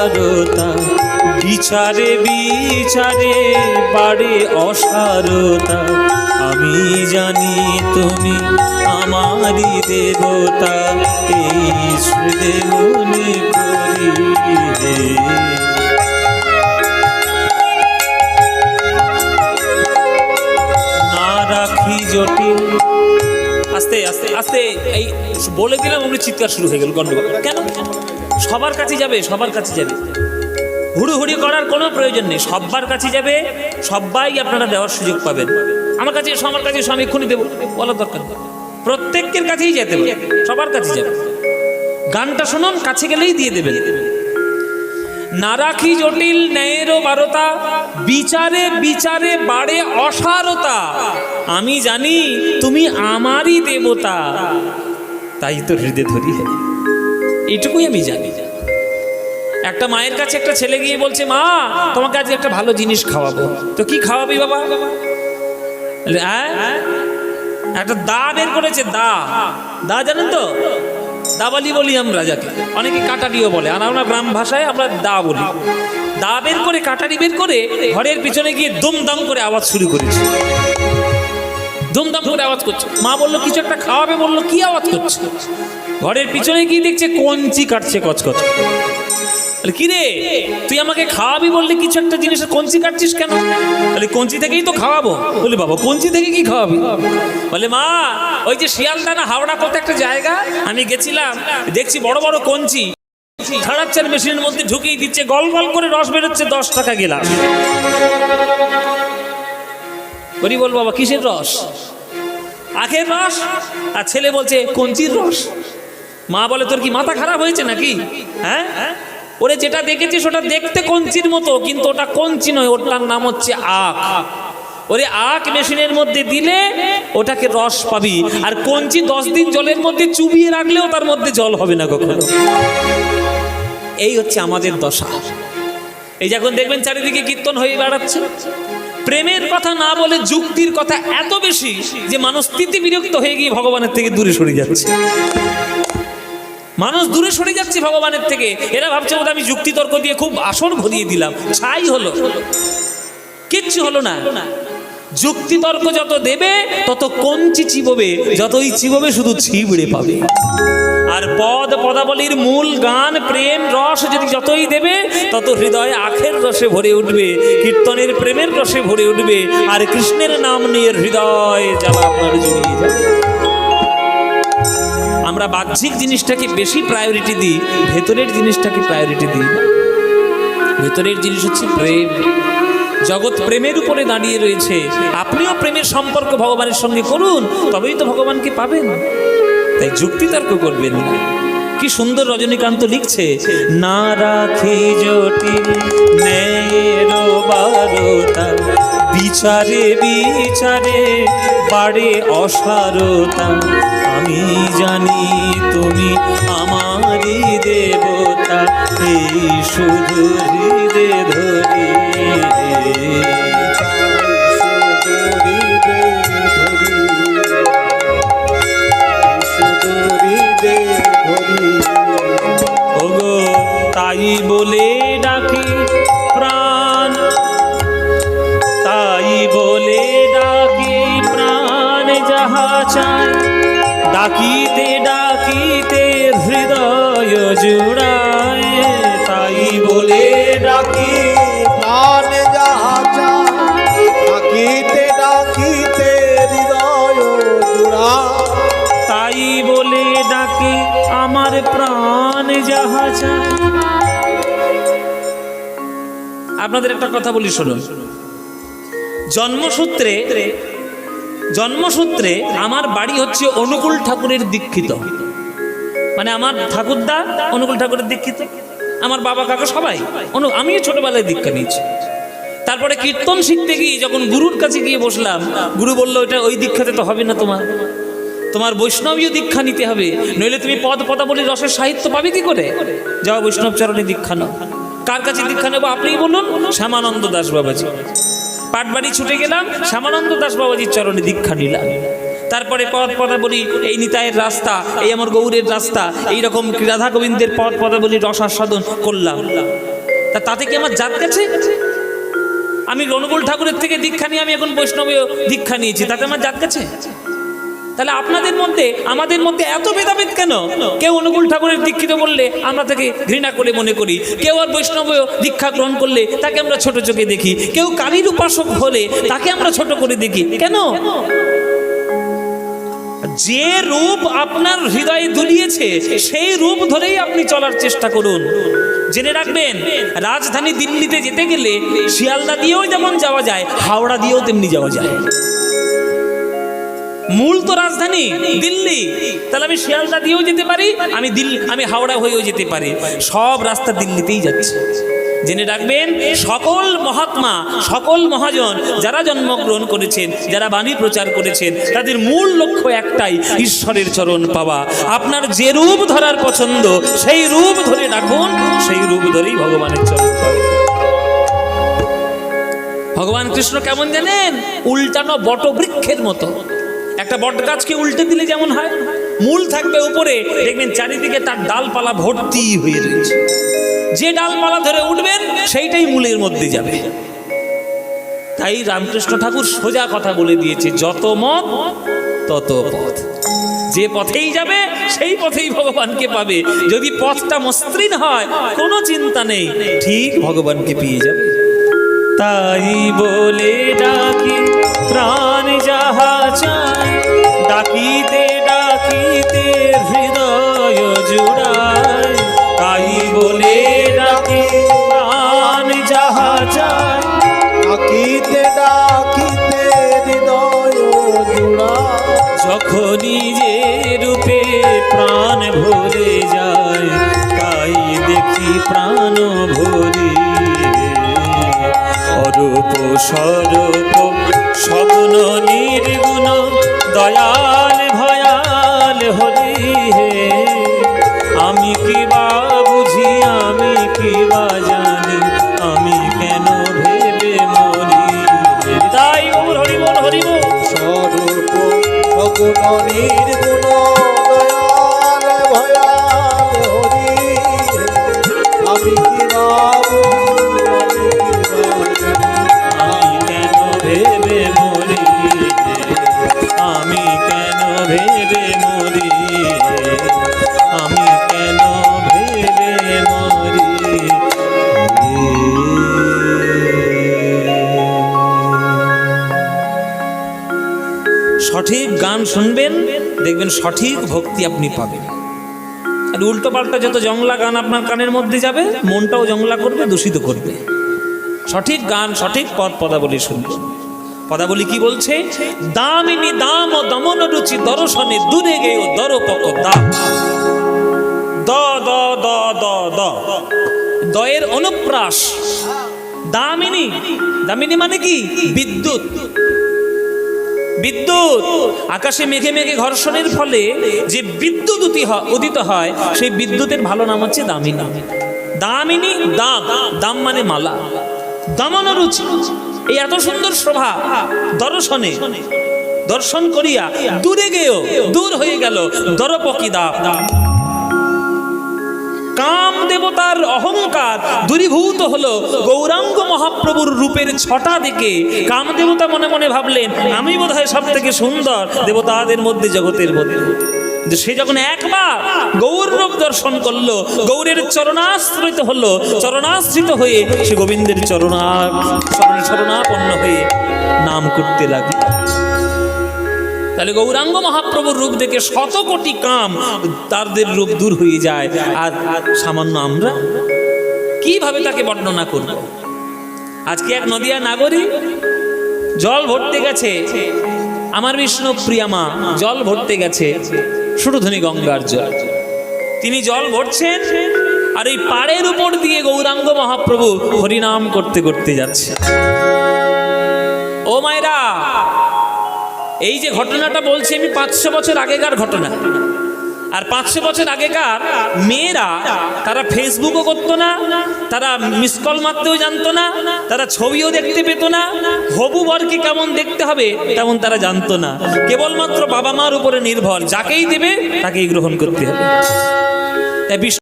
বারতা বিচারে বিচারে, বাড়ে অসারতা। আমি জানি তুমি আমারই দেবতা। এই মনে করি জটিল। আস্তে আস্তে আস্তে। এই, বলে দিলাম, আমরা চিৎকার শুরু হয়ে গেল, গন্ডগোল। কেন? সবার কাছে যাবে, সবার কাছে যাবে। হুড়ুহুড়ি করার কোনো প্রয়োজন নেই সবার কাছে যাবে সবাই আপনারা দেওয়ার সুযোগ পাবেন। আমার কাছে এসো, আমার কাছে এসো, আমি এক্ষুনি দেবো, বলার দরকার প্রত্যেকের কাছেই যেতে হবে, সবার কাছে যাবে। গানটা শুনুন, কাছে গেলেই দিয়ে দেবেন। না রাখি জটিল ন্যায়েরও বারতা, বিচারে বিচারে বাড়ে অসারতা। আমি জানি তুমি আমারই দেবতা। তাই তো হৃদয় ধরি এইটুকুই আমি জানি। একটা মায়ের কাছে একটা ছেলে গিয়ে বলছে, মা, তোমাকে আজকে একটা ভালো জিনিস খাওয়াবো। তো কি খাওয়াবি বাবা? হ্যাঁ? একটা দা বের করেছে, দা। দা জানেন তো? দাবালি বলি আমরা যাকে। অনেকে কাটারিও বলে, আর আমরা গ্রাম ভাষায় আমরা দা বলি। দা বের করে, কাটারি বের করে ঘরের পিছনে গিয়ে দুমদাম করে আওয়াজ শুরু করেছে। দুমদাম করে আওয়াজ করছে। মা বলল, কিছু একটা খাওয়াবে? বলল, কি আওয়াজ করছে? ঘরের পিছনে গিয়ে দেখছে কঞ্চি কাটছে কচকচ। বলে কি রে তুই আমাকে খাওয়াবি বললি কিছু একটা জিনিসের কঞ্চি কাটছিস কেন? বলে, কঞ্চি থেকেই তো খাওয়াবো। বলি, বাবা, কঞ্চি থেকে কি খাওয়াবি? বলে, মা, ওই যে শিয়ালদা না হাওড়া কত একটা জায়গা, আমি গেছিলাম, দেখছি বড় বড় কঞ্চি। ছাড়াচ্ছেন মেশিনের মধ্যে ঢুকিয়ে দিচ্ছে, গল গল করে রস বেরোচ্ছে, দশ টাকা গেলাস বলি বল বাবা, কিসের রস? আখের রস? আর ছেলে বলছে, কঞ্চির রস। মা বলে, তোর কি মাথা খারাপ হয়েছে নাকি? হ্যাঁ? ওরে যেটা দেখেছিস ওটা দেখতে কঞ্চির মতো, কিন্তু ওটা কঞ্চি নয়, ওটার নাম হচ্ছে আখ। ওরে আখ মেশিনের মধ্যে দিলে ওটাকে রস পাবি, আর কঞ্চি দশ দিন জলের মধ্যে চুবিয়ে রাখলেও তার মধ্যে জল হবে না কখনো। এই হচ্ছে আমাদের দশা। এই যখন দেখবেন চারিদিকে কীর্তন হয়ে বেড়াচ্ছে। প্রেমের কথা না বলে যুক্তির কথা এত বেশি যে মানুষ স্থিতি বিরক্ত হয়ে গিয়ে ভগবানের থেকে দূরে সরে যাচ্ছে। মানুষ দূরে সরে যাচ্ছে ভগবানের থেকে। এরা ভাবছে বোধহয় আমি যুক্তিতর্ক দিয়ে খুব আসন ভরিয়ে দিলাম। ছাই হলো। কিচ্ছু হলো না। যুক্তি তর্ক যত দেবে, তত কঞ্চি চিববে, যতই চিববে শুধু ছিবড়ে পাবে। আর পদ পদাবলীর মূল গান, প্রেম, রস যদি যতই দেবে, তত হৃদয়ে আখের রসে ভরে উঠবে, কীর্তনের প্রেমের রসে ভরে উঠবে, আর কৃষ্ণের নাম নিয়ে হৃদয় জ্বালা আপনার জুড়িয়ে যাবে। আমরা বাহ্যিক জিনিসটাকে বেশি প্রায়োরিটি দিই, ভেতরের জিনিসটাকে প্রায়োরিটি দিই ভেতরের জিনিস হচ্ছে প্রেম। জগৎ প্রেমের উপরে দাঁড়িয়ে রয়েছে। আপনিও প্রেমের সম্পর্ক ভগবানের সঙ্গে করুন, তবেই তো ভগবানকে পাবেন। তাই যুক্তিতর্ক করবেন না। কি সুন্দর রজনীকান্ত লিখছে? না রাখি জটিল বিচারে বিচারে বাড়ে অসারতা। আমি জানি তুমি আমারই দেবতা, এই শুধু হৃদে ধরি তাই বলে ডাকি প্রাণ। তাই বলে ডাকি প্রাণ যাহা চায় ডাকিতে ডাকিতে হৃদয় জুড়ায়। তাই বলে ডাকি প্রাণ যাহা চায়, ডাকিতে ডাকিতে হৃদয় জুড়া তাই বলে ডাকি আমার প্রাণ যাহা চায় আপনাদের একটা কথা বলি, শুনুন। জন্মসূত্রে জন্মসূত্রে আমার বাড়ি হচ্ছে অনুকূল ঠাকুরের দীক্ষিত। মানে আমার ঠাকুরদা অনুকূল ঠাকুরের দীক্ষিত। আমার বাবা কাকা সবাই অনু, আমিও ছোটবেলায় দীক্ষা নিয়েছি। তারপরে কীর্তন শিখতে গিয়ে যখন গুরুর কাছে গিয়ে বসলাম, গুরু বলল এটা ওই দীক্ষাতে তো হবে না তোমার। তোমার বৈষ্ণবীয় দীক্ষা নিতে হবে। নইলে তুমি পদ পদাবলী রসের সাহিত্য পাবে কি করে? যাও বৈষ্ণব চরণে দীক্ষা নাও। কার কাছে দীক্ষা নেব আপনিই বলুন? শ্যামানন্দ দাস বাবাজি। পাটবাড়ি ছুটে গেলাম, শ্যামানন্দ দাস বাবাজির চরণে দীক্ষা নিলাম। তারপরে পদ পদাবলী, এই নিতায়ের রাস্তা, এই আমার গৌরের রাস্তা, এই রকম রাধা গোবিন্দের পদ পদাবলী রস আস্বাদন করলাম। তা তাতে কি আমার জাত গেছে? আমি অনুকূল ঠাকুরের থেকে দীক্ষা নিয়ে আমি এখন বৈষ্ণবীয় দীক্ষা নিয়েছি, তাতে আমার জাত গেছে? তাহলে আপনাদের মধ্যে, আমাদের মধ্যে এত ভেদাভেদ কেন? কেউ অনুকূল ঠাকুরের দীক্ষিত বললে আমরা তাকে ঘৃণা করে মনে করি। কেউ আর বৈষ্ণবীয় দীক্ষা গ্রহণ করলে তাকে আমরা ছোট চোখে দেখি। কেউ কালীর উপাসক হলে তাকে আমরা ছোট করে দেখি। কেন? যে রূপ আপনার হৃদয়ে দুলিয়েছে, সেই রূপ ধরেই আপনি চলার চেষ্টা করুন। জেনে রাখবেন, রাজধানী দিল্লিতে যেতে গেলে শিয়ালদা দিয়েও যেমন যাওয়া যায়, হাওড়া দিয়েও তেমনি যাওয়া যায়। মূল তো রাজধানী, দিল্লি। তাহলে আমি শিয়ালদা দিয়েও যেতে পারি, আমি দিল্লি আমি হাওড়া হয়েও যেতে পারি। সব রাস্তা দিল্লিতেই যাচ্ছে। জেনে রাখবেন, সকল মহাত্মা, সকল মহাজন যারা জন্মগ্রহণ করেছেন, যারা বাণী প্রচার করেছেন, তাদের মূল লক্ষ্য একটাই, ঈশ্বরের চরণ পাওয়া। আপনার যে রূপ ধরার পছন্দ, সেই রূপ ধরে রাখুন সেই রূপ ধরেই ভগবানের চরণ ভগবান কৃষ্ণ কেমন জানেন? উল্টানো বটবৃক্ষের মতো। একটা বট গাছকে উল্টে দিলে যেমন হয়, মূল থাকবে উপরে। দেখবেন চারিদিকে তার ডালপালা ভর্তি হয়ে রয়েছে। যে ডালপালা ধরে উঠবেন, সেইটাই মূলের মধ্যে যাবে। তাই রামকৃষ্ণ ঠাকুর সোজা কথা বলে দিয়েছে, যত মত, তত পথ। যে পথেই যাবে, সেই পথেই ভগবানকে পাবে। যদি পথটা মসৃণ হয়, কোনো চিন্তা নেই, ঠিক ভগবানকে পেয়ে যাবে। তাই বলে ডাকি, প্রাণ ডাকিতে ডাকিতে হৃদয় জুড়ায়। তাই বলে ডাকি, প্রাণ যাহা চায়। ডাকিতে ডাকিতে হৃদয় জুড়া যখনই যে রূপে প্রাণ ভরে যায়, তাই দেখি প্রাণ ভরি। অরূপ স্বরূপ, স্বপ্ন নির্গুণ দয়াল ভয়াল হলি হে। আমি কি বা বুঝি, আমি কি বা জানি, আমি কেন ভেবে মরি? তাই হরিব হরিব স্বরূপ সগুণ গান শুনবেন, দেখবেন সঠিক ভক্তি আপনি পাবেন। আর উল্টো পাল্টা যত জংলা গান আপনার কানের মধ্যে যাবে, মনটাও জংলা করবে, দূষিত করবে। সঠিক গান, সঠিক পদ পদাবলী শুনবে পদাবলী কি বলছে? দামিনী দাম ও দমন রুচি দর্শনে দূরে গেও দর পক দাম। দ দ দ দ দ। দয়ের অনুপ্রাস। দামিনী দামিনী মানে কি? বিদ্যুৎ। বিদ্যুৎ। আকাশে মেঘে মেঘে ঘর্ষণের ফলে যে বিদ্যুৎ উদিত হয়, সেই বিদ্যুতের ভালো নাম হচ্ছে দামিনী। দামিনী, দাম। দাম মানে মালা। দামানো রুচি। এই এত সুন্দর শোভা দর্শনে। দর্শন করিয়া দূরে গেও, দূর হয়ে গেল দরপকি দাম কাম দেবতার অহংকার দূরীভূত হলো। গৌরাঙ্গ মহাপ্রভুর রূপের ছটা দিকে কাম দেবতা মনে মনে ভাবলেন, আমি বোধহয় সব থেকে সুন্দর দেবতাদের মধ্যে জগতের মধ্যে। সে যখন একবার গৌর রূপ দর্শন করল, গৌরের চরণাশ্রিত হলো, চরণাশ্রিত হয়ে সে গোবিন্দের চরণা চরণাপন্ন হয়ে নাম করতে লাগল। তাহলে গৌরাঙ্গ মহাপ্রভুর রূপ দেখে শত কোটি কাম তাদের রূপ দূর হয়ে যায়। আর সামান্য আমরা কীভাবে তাকে বর্ণনা করব? আজকে এক নদিয়া নাগরিক জল ভরতে গেছে। আমার বিষ্ণু প্রিয়ামা জল ভরতে গেছে। সুরধনী গঙ্গার জল। তিনি জল ভরছেন আর এই পাড়ের উপর দিয়ে গৌরাঙ্গ মহাপ্রভু হরিনাম করতে করতে যাচ্ছে। ও মায়েরা এই যে ঘটনাটা বলছি আমি পাঁচশো বছর আগেকার ঘটনা। আর পাঁচশো বছর আগেকার মেয়েরা, তারা ফেসবুকও করতো না, তারা মিস কল মারতেও জানতো না, তারা ছবিও দেখতে পেতো না হবু বরকে কেমন দেখতে হবে তেমন তারা জানতো না। কেবলমাত্র বাবা মার উপরে নির্ভর, যাকেই দেবে তাকেই গ্রহণ করতে হবে। তাই বিষ্ণু